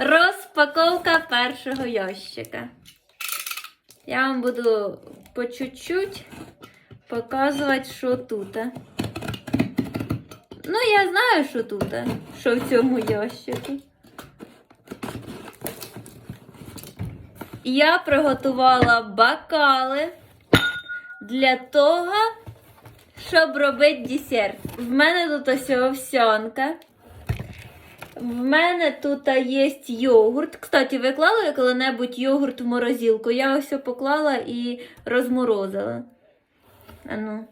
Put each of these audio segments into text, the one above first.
Розпаковка першого ящика. Я вам буду по чуть-чуть показувати, що тут. Ну, я знаю, що тут, що в цьому ящику. Я приготувала бокали для того, щоб робити десерт. В мене тут ось овсянка. В мене тут є йогурт. Кстати, ви клали коли-небудь йогурт в морозилку? Я ось поклала і розморозила. Ану.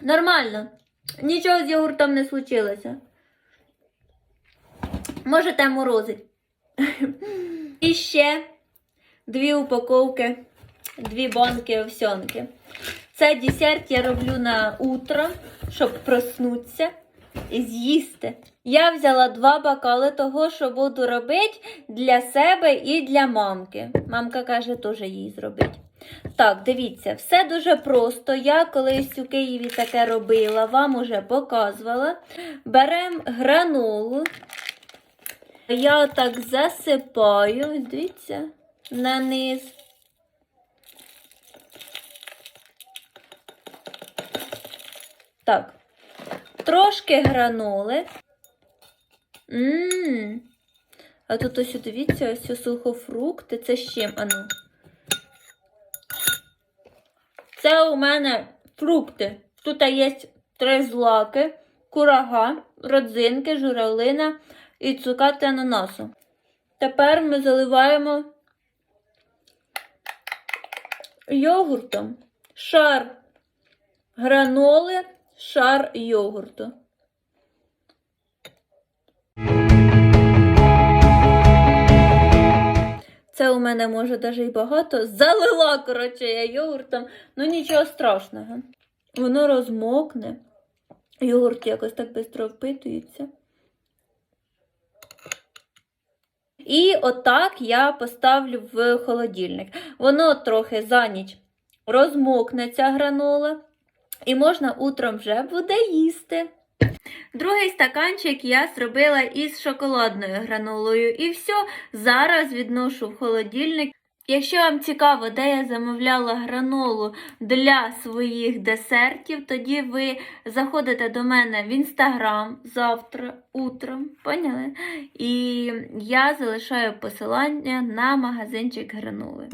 Нормально. Нічого з йогуртом не случилося. Можете морозити. І ще дві упаковки, дві банки овсянки. Це десерт я роблю на утро, щоб проснутися з'їсти. Я взяла два бокали того, що буду робити для себе і для мамки. Мамка каже, теж їй зробить. Так, дивіться, все дуже просто. Я колись у Києві таке робила, вам уже показувала. Беремо гранолу. Я так засипаю, дивіться, на низ. Так, трошки гранули. Ммм. А тут ось дивіться, ось сухофрукти. Це з чим? Ану. Це у мене фрукти. Тут є три злаки, курага, родзинки, журавлина і цукати ананасу. Тепер ми заливаємо йогуртом шар граноли, шар йогурту. Це у мене може навіть і багато. Залила, коротше, я йогуртом. Ну нічого страшного. Воно розмокне. Йогурт якось так швидко впитується. І отак я поставлю в холодильник. Воно трохи за ніч розмокне ця гранола. І можна утром вже буде їсти. Другий стаканчик я зробила із шоколадною гранолою. І все, зараз відношу в холодильник. Якщо вам цікаво, де я замовляла гранолу для своїх десертів, тоді ви заходите до мене в інстаграм завтра утром, поняли? І я залишаю посилання на магазинчик граноли.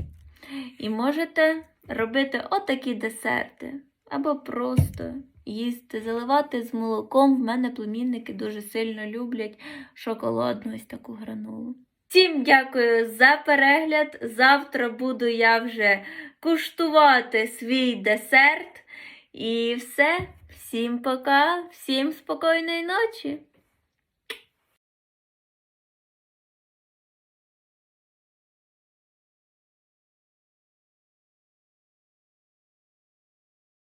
І можете робити отакі десерти. Або просто їсти, заливати з молоком. В мене племінники дуже сильно люблять шоколадну ось таку гранулу. Всім дякую за перегляд. Завтра буду я вже куштувати свій десерт. І все. Всім пока, всім спокійної ночі!